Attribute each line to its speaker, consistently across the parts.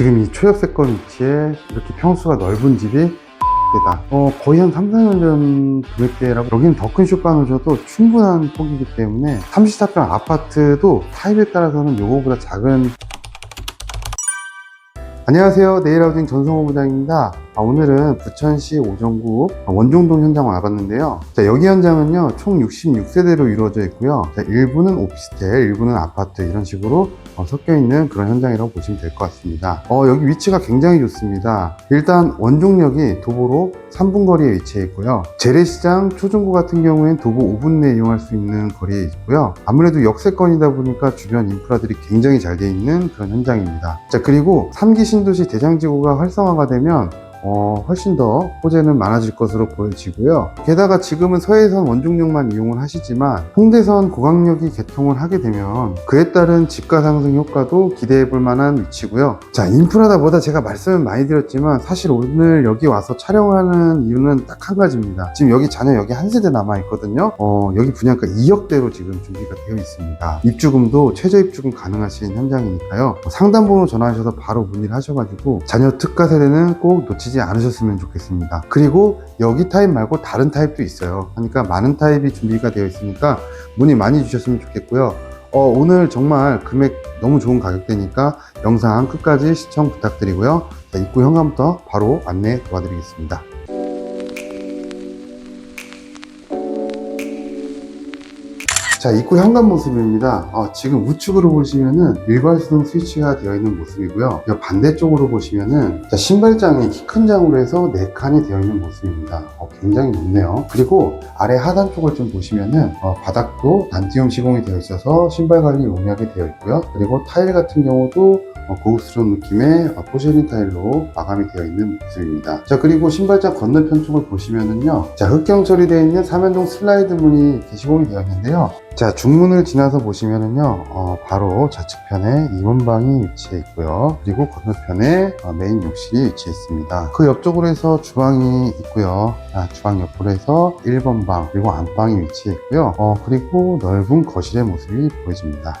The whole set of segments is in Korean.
Speaker 1: 지금 이 초역세권 위치에 이렇게 평수가 넓은 집이 대다. 어, 거의 한 3, 4년 전 금액대라고 여기는 더 큰 쇼pan을 줘도 충분한 폭이기 때문에 34평 아파트도 타입에 따라서는 요거보다 작은 안녕하세요. 네일하우징 전성호 부장입니다. 아, 오늘은 부천시 오정구 원종동 현장 와봤는데요. 자, 여기 현장은요, 총 66세대로 이루어져 있고요. 자, 일부는 오피스텔, 일부는 아파트, 이런 식으로 어, 섞여 있는 그런 현장이라고 보시면 될 것 같습니다. 어, 여기 위치가 굉장히 좋습니다. 일단 원종역이 도보로 3분 거리에 위치해 있고요. 재래시장, 초중고 같은 경우엔 도보 5분 내에 이용할 수 있는 거리에 있고요. 아무래도 역세권이다 보니까 주변 인프라들이 굉장히 잘 돼 있는 그런 현장입니다. 자, 그리고 3기 신도시 대장지구가 활성화가 되면 어, 훨씬 더 호재는 많아질 것으로 보여지고요. 게다가 지금은 서해선 원종역만 이용을 하시지만 홍대선 고강역이 개통을 하게 되면 그에 따른 집가 상승 효과도 기대해 볼 만한 위치고요. 자, 인프라다 보다 제가 말씀을 많이 드렸지만 사실 오늘 여기 와서 촬영하는 이유는 딱 한 가지입니다. 지금 여기 자녀 여기 한 세대 남아 있거든요. 어, 여기 분양가 2억대로 지금 준비가 되어 있습니다. 입주금도 최저 입주금 가능하신 현장이니까요. 뭐 상담 번호 전화하셔서 바로 문의를 하셔가지고 자녀 특가 세대는 꼭 놓치지 않으셨으면 좋겠습니다. 그리고 여기 타입 말고 다른 타입도 있어요. 그러니까 많은 타입이 준비가 되어 있으니까 문의 많이 주셨으면 좋겠고요. 어, 오늘 정말 금액 너무 좋은 가격대니까 영상 끝까지 시청 부탁드리고요. 자, 입구 현관부터 바로 안내 도와드리겠습니다. 자, 입구 현관 모습입니다. 어, 지금 우측으로 보시면은 일괄 수동 스위치가 되어 있는 모습이고요. 이 반대쪽으로 보시면은 자, 신발장이 키 큰 장으로 해서 4칸이 되어 있는 모습입니다. 어, 굉장히 높네요. 그리고 아래 하단 쪽을 좀 보시면은 어, 바닥도 단티움 시공이 되어 있어서 신발 관리 용이하게 되어 있고요. 그리고 타일 같은 경우도 어, 고급스러운 느낌의 어, 포쉐린 타일로 마감이 되어 있는 모습입니다. 자 그리고 신발장 건너편 쪽을 보시면은요. 자 흑경 처리되어 있는 삼연동 슬라이드 문이 시공이 되어 있는데요. 자 중문을 지나서 보시면은요. 어, 바로 좌측편에 이문방이 위치해 있고요. 그리고 건너편에 어, 메인 욕실이 위치해 있습니다. 그 옆쪽으로 해서 주방이 있고요. 아, 주방 옆으로 해서 1번 방 그리고 안방이 위치해 있고요. 어, 그리고 넓은 거실의 모습이 보여집니다.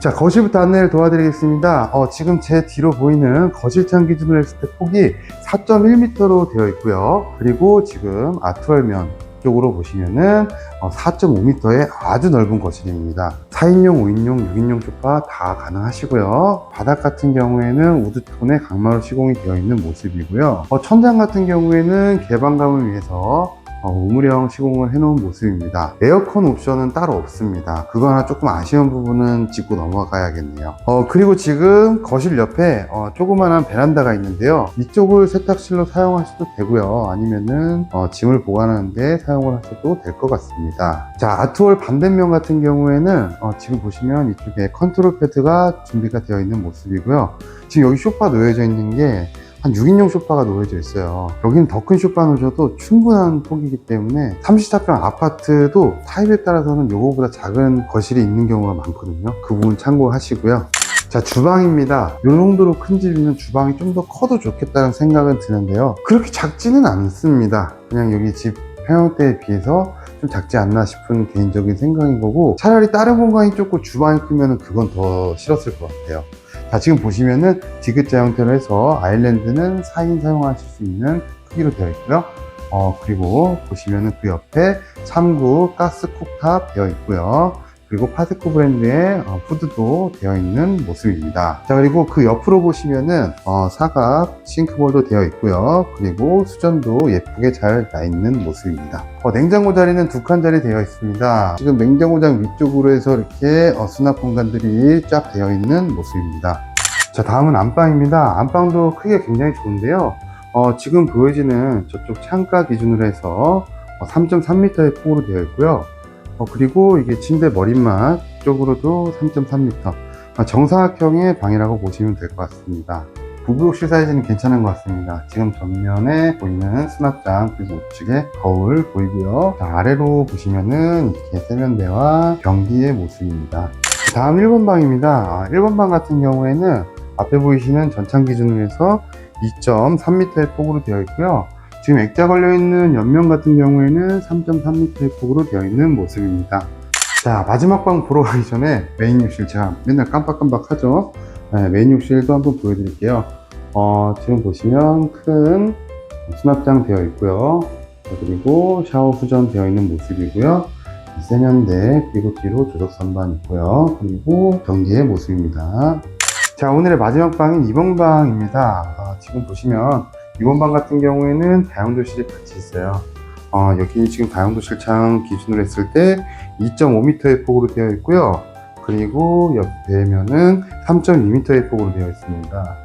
Speaker 1: 자, 거실부터 안내를 도와드리겠습니다. 어, 지금 제 뒤로 보이는 거실창 기준으로 했을 때 폭이 4.1m로 되어 있고요. 그리고 지금 아트월면 쪽으로 보시면은 4.5m의 아주 넓은 거실입니다. 4인용, 5인용, 6인용 소파 다 가능하시고요. 바닥 같은 경우에는 우드톤의 강마루 시공이 되어 있는 모습이고요. 어, 천장 같은 경우에는 개방감을 위해서 어, 우물형 시공을 해놓은 모습입니다. 에어컨 옵션은 따로 없습니다. 그거 하나 조금 아쉬운 부분은 짚고 넘어가야겠네요. 어, 그리고 지금 거실 옆에 어, 조그만한 베란다가 있는데요. 이쪽을 세탁실로 사용하셔도 되고요. 아니면은 어, 짐을 보관하는데 사용을 하셔도 될 것 같습니다. 자, 아트월 반대면 같은 경우에는 어, 지금 보시면 이쪽에 컨트롤 패드가 준비가 되어 있는 모습이고요. 지금 여기 쇼파 놓여져 있는 게 한 6인용 소파가 놓여져 있어요. 여기는 더큰 소파를 줘도 충분한 폭이기 때문에 34평 아파트도 타입에 따라서는 요거보다 작은 거실이 있는 경우가 많거든요. 그 부분 참고하시고요. 자, 주방입니다. 이 정도로 큰 집이면 주방이 좀 더 커도 좋겠다는 생각은 드는데요. 그렇게 작지는 않습니다. 그냥 여기 집 평형대에 비해서 좀 작지 않나 싶은 개인적인 생각인 거고 차라리 다른 공간이 좁고 주방이 크면 그건 더 싫었을 것 같아요. 자, 지금 보시면은 디귿자 형태로 해서 아일랜드는 4인 사용하실 수 있는 크기로 되어 있고요. 어, 그리고 보시면은 그 옆에 3구 가스 쿡탑 되어 있고요. 그리고 파세코 브랜드의 어, 푸드도 되어 있는 모습입니다. 자, 그리고 그 옆으로 보시면은 어, 사각 싱크볼도 되어 있고요. 그리고 수전도 예쁘게 잘 나 있는 모습입니다. 어, 냉장고 자리는 두 칸 자리 되어 있습니다. 지금 냉장고장 위쪽으로 해서 이렇게 어, 수납 공간들이 쫙 되어 있는 모습입니다. 자, 다음은 안방입니다. 안방도 크게 굉장히 좋은데요. 어, 지금 보여지는 저쪽 창가 기준으로 해서 3.3m의 폭으로 되어 있고요. 어, 그리고 이게 침대 머릿맛 쪽으로도 3.3m. 아, 정사각형의 방이라고 보시면 될 것 같습니다. 부부욕실 사이즈는 괜찮은 것 같습니다. 지금 전면에 보이는 수납장 그리고 우측에 거울 보이고요. 자, 아래로 보시면은 이렇게 세면대와 변기의 모습입니다. 다음 1번 방입니다. 아, 1번 방 같은 경우에는 앞에 보이시는 전창 기준으로 해서 2.3m의 폭으로 되어 있고요. 지금 액자 걸려있는 옆면 같은 경우에는 3.3m의 폭으로 되어 있는 모습입니다. 자, 마지막 방 보러 가기 전에 메인 욕실 제가 맨날 깜빡깜빡 하죠. 네, 메인 욕실도 한번 보여드릴게요. 어, 지금 보시면 큰 수납장 되어 있고요. 자, 그리고 샤워 수전 되어 있는 모습이고요. 세면대 그리고 뒤로 조적 선반 있고요. 그리고 변기의 모습입니다. 자 오늘의 마지막 방인 2번 방입니다. 아, 지금 보시면 2번 방 같은 경우에는 다용도실이 같이 있어요. 어, 여기 지금 다용도실 창 기준으로 했을 때 2.5m의 폭으로 되어 있고요. 그리고 옆에면은 3.2m의 폭으로 되어 있습니다.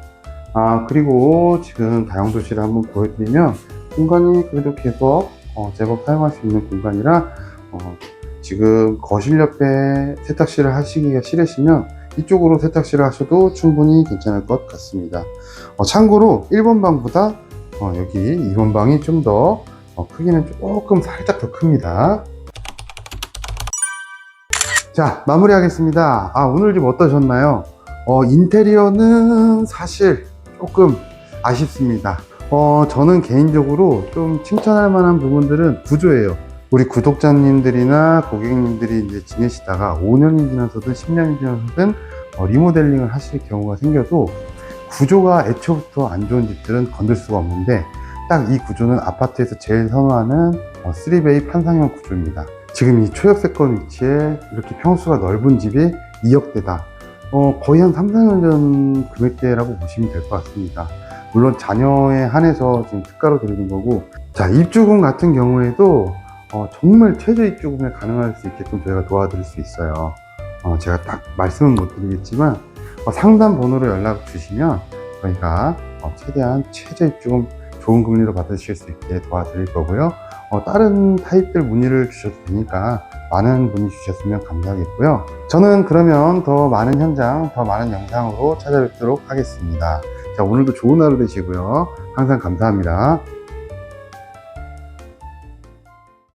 Speaker 1: 아 그리고 지금 다용도실을 한번 보여드리면 공간이 그래도 계속 어, 제법 사용할 수 있는 공간이라 어, 지금 거실 옆에 세탁실을 하시기가 싫으시면 이쪽으로 세탁실을 하셔도 충분히 괜찮을 것 같습니다. 어, 참고로 1번 방보다 어, 여기 2번 방이 좀더 크기는 조금 살짝 더 큽니다. 자 마무리하겠습니다. 아 오늘 좀 어떠셨나요? 어, 인테리어는 사실 조금 아쉽습니다. 어, 저는 개인적으로 좀 칭찬할 만한 부분들은 구조예요. 우리 구독자님들이나 고객님들이 이제 지내시다가 5년이 지나서든 10년이 지나서든 어, 리모델링을 하실 경우가 생겨도 구조가 애초부터 안 좋은 집들은 건들 수가 없는데 딱 이 구조는 아파트에서 제일 선호하는 어, 3베이 판상형 구조입니다. 지금 이 초역세권 위치에 이렇게 평수가 넓은 집이 2억대다. 어, 거의 한 3, 4년 전 금액대라고 보시면 될 것 같습니다. 물론 자녀에 한해서 지금 특가로 드리는 거고 자 입주금 같은 경우에도 어, 정말 최저 입주금에 가능할 수 있게끔 저희가 도와드릴 수 있어요. 어, 제가 딱 말씀은 못 드리겠지만 어, 상담 번호로 연락 주시면 저희가 어, 최대한 최저 입주금 좋은 금리로 받으실 수 있게 도와드릴 거고요. 어, 다른 타입들 문의를 주셔도 되니까 많은 문의 주셨으면 감사하겠고요. 저는 그러면 더 많은 현장, 더 많은 영상으로 찾아뵙도록 하겠습니다. 자, 오늘도 좋은 하루 되시고요. 항상 감사합니다.